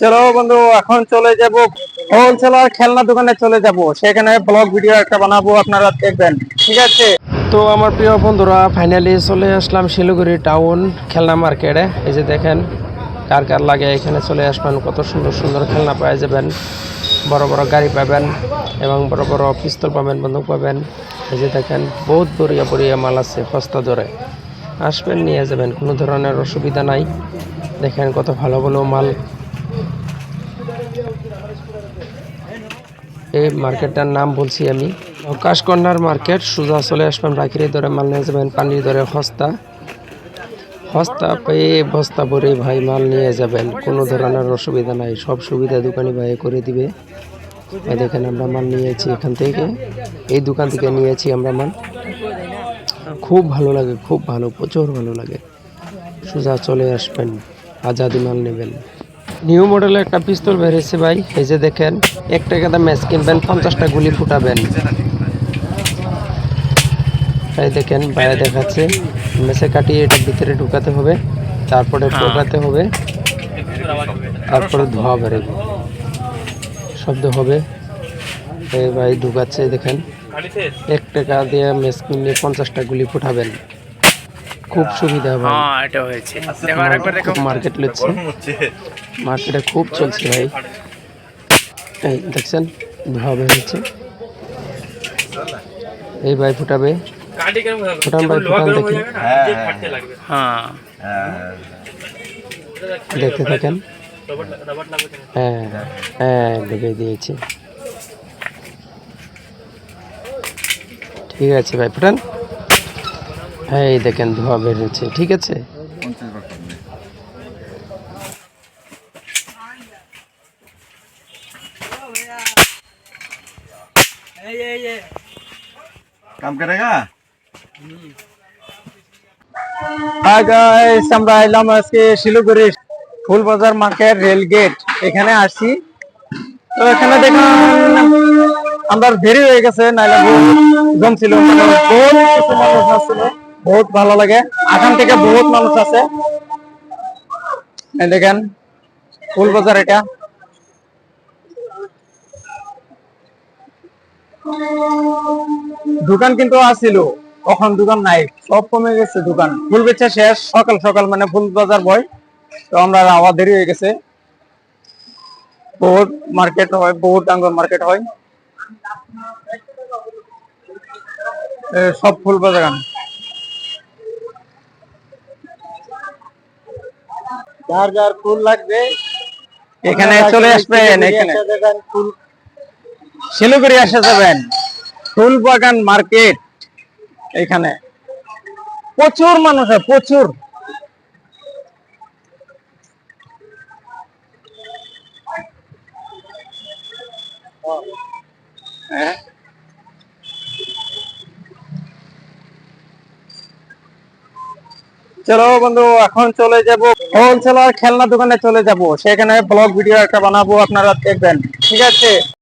চলো বন্ধু, এখন চলে যাব। হোলসেলার খেলনা দোকানে চলে যাব। সেখানে ব্লগ ভিডিও একটা বানাবো, আপনারা দেখবেন। ঠিক আছে? তো আমার প্রিয় বন্ধুরা ফাইনালি চলে আসলাম শিলিগুড়ি টাউন খেলনা মার্কেটে এই যে দেখেন, কার কার লাগে এখানে চলে আসবেন, কত সুন্দর সুন্দর খেলনা পাওয়া যাবেন। বড় বড় গাড়ি পাবেন এবং বড় বড় পিস্তল পাবেন, বন্দুক পাবেন। এই যে দেখেন, বহুত বড়িয়া বড়িয়া মাল আছে সস্তা দরে আসবেন, নিয়ে যাবেন, কোনো ধরনের অসুবিধা নাই। দেখেন কত ভালো ভালো মাল। এই মার্কেটটার নাম বলছি আমি। আকাশ কর্নার মার্কেট, সোজা চলে আসবেন, রাখির দরে মাল নিয়ে যাবেন, পানির দরে হস্তা। হস্তা পেয়ে বস্তা ভরে ভাই মাল নিয়ে যাবেন, কোনো ধরনের অসুবিধা নাই। সব সুবিধা দোকানি ভাই করে দিবে। দেখেন আমরা মাল নিয়েছি এখান থেকে। এই দোকান থেকে নিয়েছি আমরা মাল। খুব ভালো লাগে খুব ভালো প্রচুর ভালো লাগে। সোজা চলে আসবেন আজাদি মাল নেবেন। নিউ মডেলের একটা পিস্তল বেরিয়েছে ভাই এই যে দেখেন এক টাকাতে ম্যাচ কিনবেন পঞ্চাশটা গুলি ফুটাবেন। এই দেখেন বাইরে দেখাচ্ছে মেসে কাটিয়ে এটা ভিতরে ঢুকাতে হবে তারপরে ঢোকাতে হবে তারপরে ধোয়া বেরোবে। শব্দ হবে। এই ভাই ঢুকাচ্ছে দেখেন। এক টাকা দিয়ে মেস কিনলে পঞ্চাশটা গুলি ফুটাবেন। খুব সুবিধা ভাই হ্যাঁ এটা হয়েছে। দেখো আরেকবার দেখো। মার্কেট লচ্ছে। মার্কেটে খুব চলছে ভাই। এই দেখছেন বের হচ্ছে। এই ভাই ফুটাবে। ফুটান ভাই ফুটান দেখি। হ্যাঁ। দেখতে থাকেন। হ্যাঁ হ্যাঁ ঢুকে দিয়েছি। ঠিক আছে ভাই ফুটান এই দেখেন ধোয়া বের হচ্ছে ঠিক আছে? কাম করেগা আমরা আজকে Siliguri Phulbazar market rail gate এখানে আসি তো এখানে দেখুন আমরা দেরি হয়ে গেছে, নাইলে জমছিল মানে বহুত কিছু মানুষ বহুত ভালো লাগে। আসাম থেকে বহুত মানুষ আছে। দেখেন, ফুল বাজার এটা। দোকান কিন্তু আসছিল কখন দোকান নাই, সব কমে গেছে দোকান। ফুল বেচা শেষ, সকাল সকাল মানে ফুল বাজার বয় তো আমরা আবার দেরি হয়ে গেছে। বহুত মার্কেট হয়, বহুত ডাঙ্গর মার্কেট হয়। সব ফুল বাজার যার যার ফুল লাগবে। এখানে চলে আসবেন এখানে। ফুল শিলিগুড়ি আসে যাবেন। ফুল বাগান মার্কেট এখানে। প্রচুর মানুষ হয় প্রচুর। চলো বন্ধু, এখন চলে যাব। হোলসেলার খেলনা দোকানে চলে যাব। সেখানে ব্লগ ভিডিও একটা বানাবো, আপনারা দেখবেন। ঠিক আছে?